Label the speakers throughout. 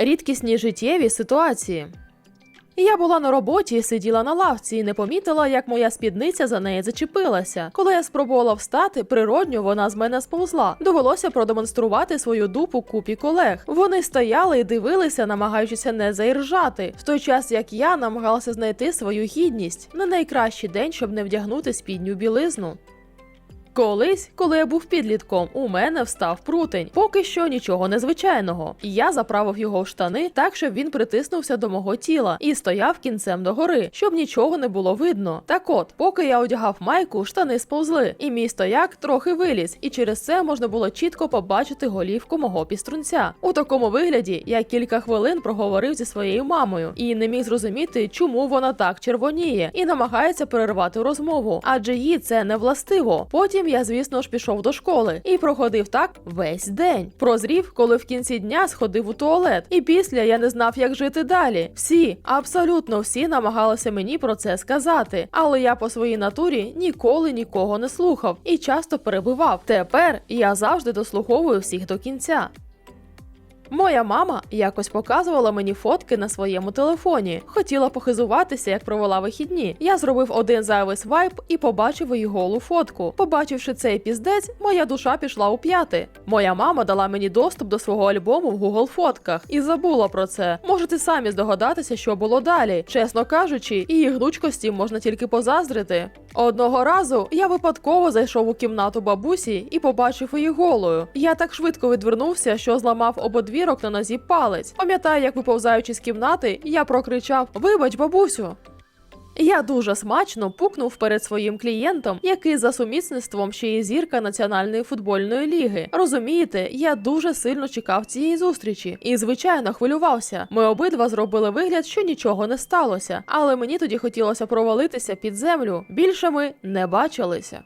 Speaker 1: Рідкісні життєві ситуації. Я була на роботі сиділа на лавці і не помітила, як моя спідниця за неї зачепилася. Коли я спробувала встати, природньо вона з мене сповзла. Довелося продемонструвати свою дупу купі колег. Вони стояли і дивилися, намагаючися не заіржати, в той час як я намагалася знайти свою гідність на найкращий день, щоб не вдягнути спідню білизну. Колись, коли я був підлітком, у мене встав прутень. Поки що нічого незвичайного. Я заправив його в штани так, щоб він притиснувся до мого тіла і стояв кінцем догори, щоб нічого не було видно. Так от, поки я одягав майку, штани сповзли, і мій стояк трохи виліз, і через це можна було чітко побачити голівку мого піструнця. У такому вигляді я кілька хвилин проговорив зі своєю мамою і не міг зрозуміти, чому вона так червоніє і намагається перервати розмову, адже їй це не властиво. Потім я, звісно ж, пішов до школи і проходив так весь день. Прозрів, коли в кінці дня сходив у туалет, і після я не знав, як жити далі. Всі, абсолютно всі намагалися мені про це сказати, але я по своїй натурі ніколи нікого не слухав і часто перебивав. Тепер я завжди дослуховую всіх до кінця. Моя мама якось показувала мені фотки на своєму телефоні. Хотіла похизуватися, як провела вихідні. Я зробив один зайвий свайп і побачив її голу фотку. Побачивши цей піздець, моя душа пішла у п'яти. Моя мама дала мені доступ до свого альбому в Google фотках і забула про це. Можете самі здогадатися, що було далі. Чесно кажучи, її гнучкості можна тільки позаздрити. Одного разу я випадково зайшов у кімнату бабусі і побачив її голою. Я так швидко відвернувся, що зламав ободвірок на нозі палець. Пам'ятаю, як виповзаючи з кімнати, я прокричав: Вибач, бабусю! Я дуже смачно пукнув перед своїм клієнтом, який за сумісництвом ще й зірка національної футбольної ліги. Розумієте, я дуже сильно чекав цієї зустрічі і, звичайно, хвилювався. Ми обидва зробили вигляд, що нічого не сталося, але мені тоді хотілося провалитися під землю. Більше ми не бачилися.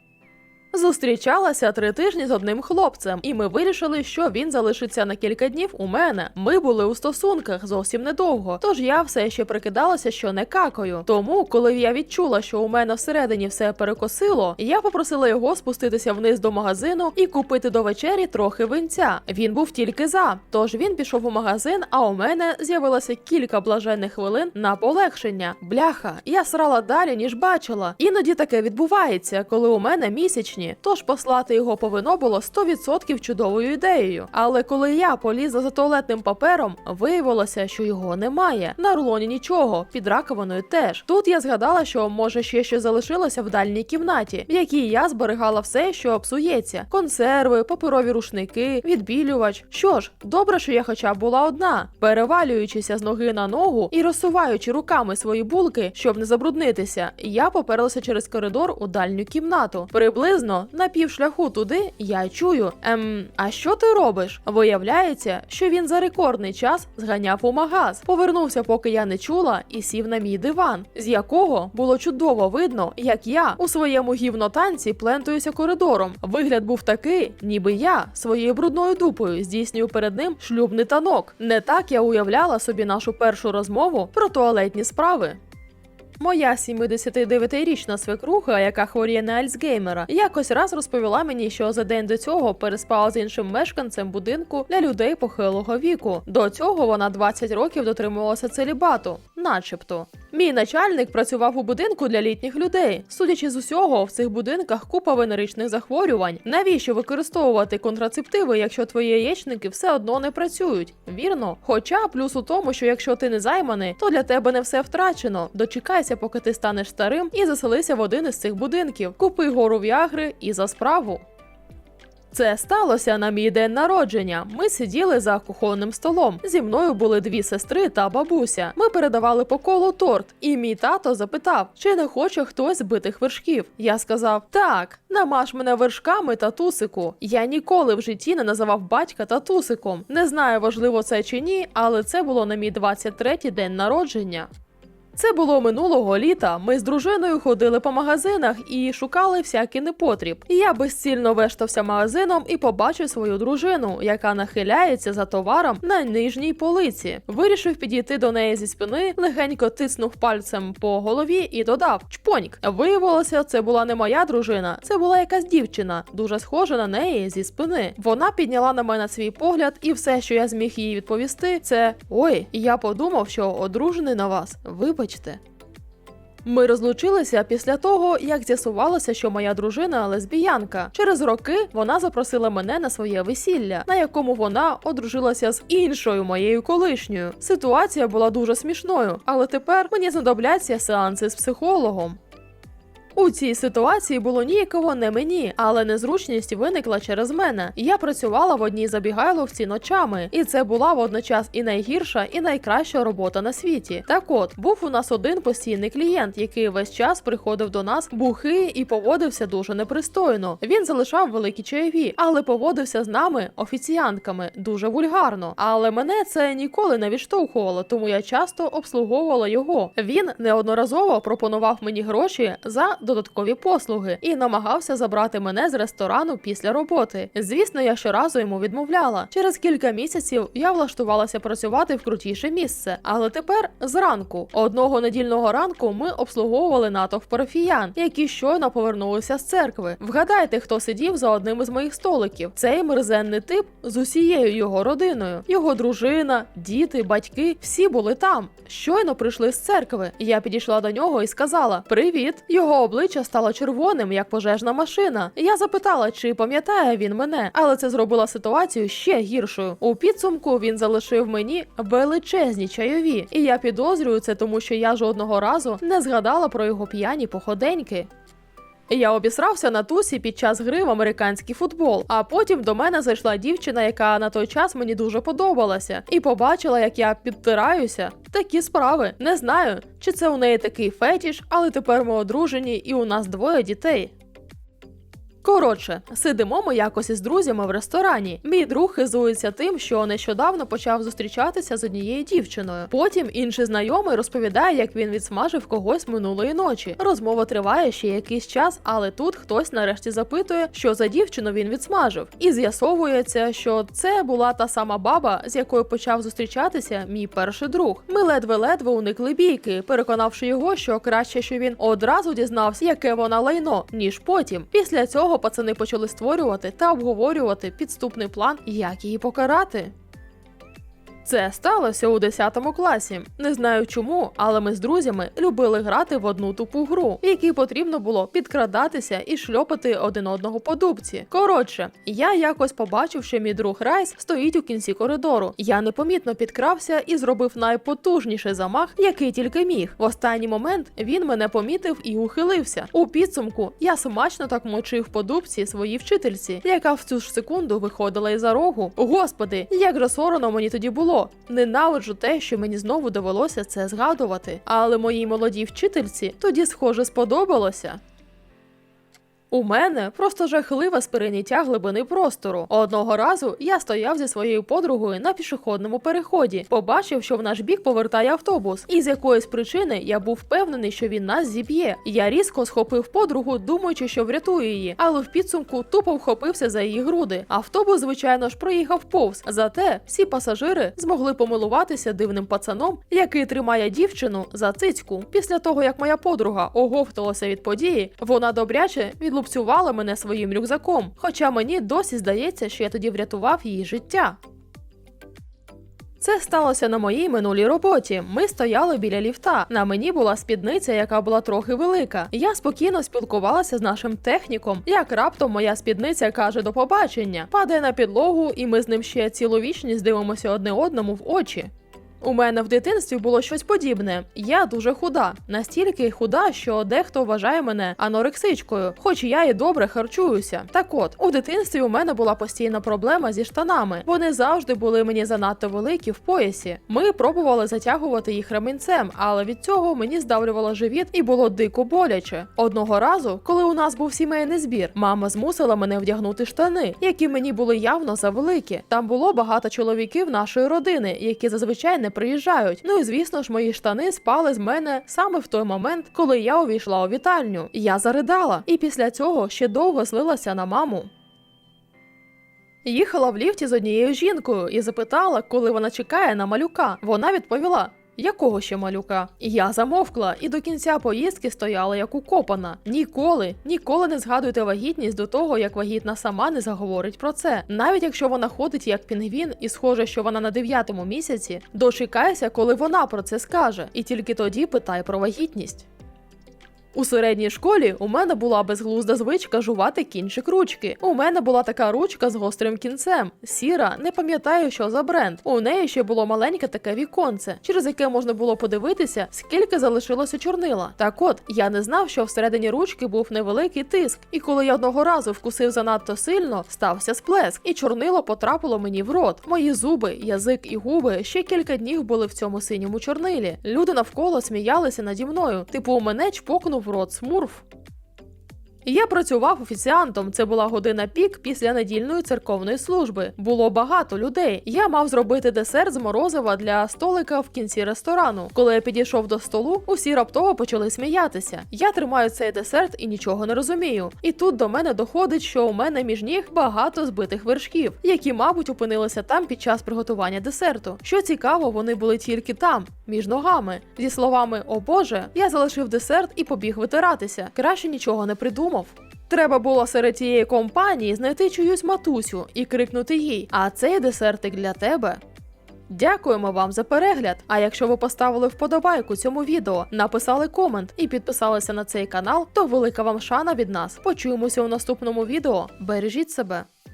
Speaker 1: Зустрічалася три тижні з одним хлопцем, і ми вирішили, що він залишиться на кілька днів у мене. Ми були у стосунках зовсім недовго, тож я все ще прикидалася, що не какою. Тому, коли я відчула, що у мене всередині все перекосило, я попросила його спуститися вниз до магазину і купити до вечері трохи винця. Він був тільки за, тож він пішов у магазин, а у мене з'явилося кілька блаженних хвилин на полегшення. Бляха, я срала далі, ніж бачила. Іноді таке відбувається, коли у мене місячні. Тож послати його по вино було 100% чудовою ідеєю. Але коли я полізла за туалетним папером, виявилося, що його немає. На рулоні нічого, під раковиною теж. Тут я згадала, що може ще щось залишилося в дальній кімнаті, в якій я зберігала все, що псується: консерви, паперові рушники, відбілювач. Що ж, добре, що я хоча б була одна, перевалюючися з ноги на ногу і розсуваючи руками свої булки, щоб не забруднитися, я поперлася через коридор у дальню кімнату. Приблизно на півшляху туди я чую: ем, а що ти робиш? Виявляється, що він за рекордний час зганяв у магаз, повернувся, поки я не чула, і сів на мій диван, з якого було чудово видно, як я у своєму гівнотанці плентуюся коридором. Вигляд був такий, ніби я своєю брудною дупою здійснюю перед ним шлюбний танок. Не так я уявляла собі нашу першу розмову про туалетні справи. Моя 79-річна свекруха, яка хворіє на Альцгеймера, якось раз розповіла мені, що за день до цього переспала з іншим мешканцем будинку для людей похилого віку. До цього вона 20 років дотримувалася целібату, начебто. Мій начальник працював у будинку для літніх людей. Судячи з усього, в цих будинках купа венеричних захворювань. Навіщо використовувати контрацептиви, якщо твої яєчники все одно не працюють? Вірно. Хоча плюс у тому, що якщо ти не займаний, то для тебе не все втрачено. Дочекайся, поки ти станеш старим, і заселися в один із цих будинків. Купи гору в'ягри і за справу. Це сталося на мій день народження. Ми сиділи за кухонним столом. Зі мною були дві сестри та бабуся. Ми передавали по колу торт, і мій тато запитав, чи не хоче хтось збитих вершків. Я сказав: так, намаж мене вершками татусику. Я ніколи в житті не називав батька татусиком. Не знаю, важливо це чи ні, але це було на мій 23-й день народження. Це було минулого літа. Ми з дружиною ходили по магазинах і шукали всякий непотріб. Я безцільно вештався магазином і побачив свою дружину, яка нахиляється за товаром на нижній полиці. Вирішив підійти до неї зі спини, легенько тиснув пальцем по голові і додав чпоньк. Виявилося, це була не моя дружина, це була якась дівчина, дуже схожа на неї зі спини. Вона підняла на мене свій погляд, і все, що я зміг їй відповісти, це ой, я подумав, що одружений на вас. Вибачте. Ми розлучилися після того, як з'ясувалося, що моя дружина лесбіянка. Через роки вона запросила мене на своє весілля, на якому вона одружилася з іншою моєю колишньою. Ситуація була дуже смішною, але тепер мені знадобляться сеанси з психологом. У цій ситуації було ніяково не мені, але незручність виникла через мене. Я працювала в одній забігайловці ночами, і це була водночас і найгірша, і найкраща робота на світі. Так от був у нас один постійний клієнт, який весь час приходив до нас бухий і поводився дуже непристойно. Він залишав великі чайові, але поводився з нами, офіціантками, дуже вульгарно. Але мене це ніколи не відштовхувало, тому я часто обслуговувала його. Він неодноразово пропонував мені гроші за додаткові послуги і намагався забрати мене з ресторану після роботи. Звісно, я щоразу йому відмовляла. Через кілька місяців я влаштувалася працювати в крутіше місце. Але тепер зранку, одного недільного ранку, ми обслуговували натовп парафіян, які щойно повернулися з церкви. Вгадайте, хто сидів за одним із моїх столиків. Цей мерзенний тип з усією його родиною. Його дружина, діти, батьки всі були там. Щойно прийшли з церкви. Я підійшла до нього і сказала: Привіт! Його обличчя стало червоним, як пожежна машина. Я запитала, чи пам'ятає він мене, але це зробило ситуацію ще гіршою. У підсумку він залишив мені величезні чайові, і я підозрюю це, тому що я жодного разу не згадала про його п'яні походеньки. Я обісрався на тусі під час гри в американський футбол. А потім до мене зайшла дівчина, яка на той час мені дуже подобалася, і побачила, як я підтираюся. Такі справи не знаю, чи це у неї такий фетіш, але тепер ми одружені, і у нас двоє дітей. Коротше, сидимо ми якось із друзями в ресторані. Мій друг хизується тим, що нещодавно почав зустрічатися з однією дівчиною. Потім інший знайомий розповідає, як він відсмажив когось минулої ночі. Розмова триває ще якийсь час, але тут хтось нарешті запитує, що за дівчину він відсмажив. І з'ясовується, що це була та сама баба, з якою почав зустрічатися мій перший друг. Ми ледве-ледве уникли бійки, переконавши його, що краще, що він одразу дізнався, яке вона лайно, ніж потім. Після цього пацани почали створювати та обговорювати підступний план, як її покарати. Це сталося у 10 класі. Не знаю чому, але ми з друзями любили грати в одну тупу гру, в якій потрібно було підкрадатися і шльопати один одного по дубці. Коротше, я якось побачив, що мій друг Райс стоїть у кінці коридору. Я непомітно підкрався і зробив найпотужніший замах, який тільки міг. В останній момент він мене помітив і ухилився. У підсумку я смачно так мочив по дубці своїй вчительці, яка в цю ж секунду виходила із за рогу. Господи, як же соромно мені тоді було. Ненавиджу те, що мені знову довелося це згадувати. Але моїй молодій вчительці тоді, схоже, сподобалося. У мене просто жахливе сприйняття глибини простору. Одного разу я стояв зі своєю подругою на пішохідному переході, побачив, що в наш бік повертає автобус, і з якоїсь причини я був впевнений, що він нас зіб'є. Я різко схопив подругу, думаючи, що врятую її, але в підсумку тупо вхопився за її груди. Автобус, звичайно ж, проїхав повз. Зате всі пасажири змогли помилуватися дивним пацаном, який тримає дівчину за цицьку. Після того як моя подруга оговталася від події, вона добряче відлупцювала мене своїм рюкзаком. Хоча мені досі здається, що я тоді врятував її життя. Це сталося на моїй минулій роботі. Ми стояли біля ліфта. На мені була спідниця, яка була трохи велика. Я спокійно спілкувалася з нашим техніком. Як раптом моя спідниця каже до побачення, падає на підлогу, і ми з ним ще цілу вічність дивимося одне одному в очі. У мене в дитинстві було щось подібне. Я дуже худа, настільки худа, що дехто вважає мене анорексичкою, хоч я і добре харчуюся. Так от, у дитинстві у мене була постійна проблема зі штанами. Вони завжди були мені занадто великі в поясі. Ми пробували затягувати їх ремінцем, але від цього мені здавлювало живіт і було дико боляче. Одного разу, коли у нас був сімейний збір, мама змусила мене вдягнути штани, які мені були явно завеликі. Там було багато чоловіків нашої родини, які зазвичай не приїжджають. Ну і звісно ж, мої штани спали з мене саме в той момент, коли я увійшла у вітальню. Я заридала, і після цього ще довго злилася на маму. Їхала в ліфті з однією жінкою і запитала, коли вона чекає на малюка. Вона відповіла. Якого ще малюка? Я замовкла і до кінця поїздки стояла як укопана. Ніколи, ніколи не згадуйте вагітність до того, як вагітна сама не заговорить про це. Навіть якщо вона ходить як пінгвін і схоже, що вона на дев'ятому місяці, дочекайся, коли вона про це скаже, і тільки тоді питай про вагітність. У середній школі у мене була безглузда звичка жувати кінчик ручки. У мене була така ручка з гострим кінцем. Сіра, не пам'ятаю, що за бренд. У неї ще було маленьке таке віконце, через яке можна було подивитися, скільки залишилося чорнила. Так от я не знав, що всередині ручки був невеликий тиск, і коли я одного разу вкусив занадто сильно, стався сплеск, і чорнило потрапило мені в рот. Мої зуби, язик і губи ще кілька днів були в цьому синьому чорнилі. Люди навколо сміялися наді мною. Типу, у мене чпокнув в рот смурф. Я працював офіціантом. Це була година пік після недільної церковної служби. Було багато людей. Я мав зробити десерт з морозива для столика в кінці ресторану. Коли я підійшов до столу, усі раптово почали сміятися. Я тримаю цей десерт і нічого не розумію. І тут до мене доходить, що у мене між ніг багато збитих вершків, які, мабуть, опинилися там під час приготування десерту. Що цікаво, вони були тільки там, між ногами. Зі словами О Боже, я залишив десерт і побіг витиратися. Краще нічого не придумав. Треба було серед тієї компанії знайти чиюсь матусю і крикнути їй: А цей десертик для тебе. Дякуємо вам за перегляд. А якщо ви поставили вподобайку цьому відео, написали комент і підписалися на цей канал, то велика вам шана від нас. Почуємося у наступному відео. Бережіть себе.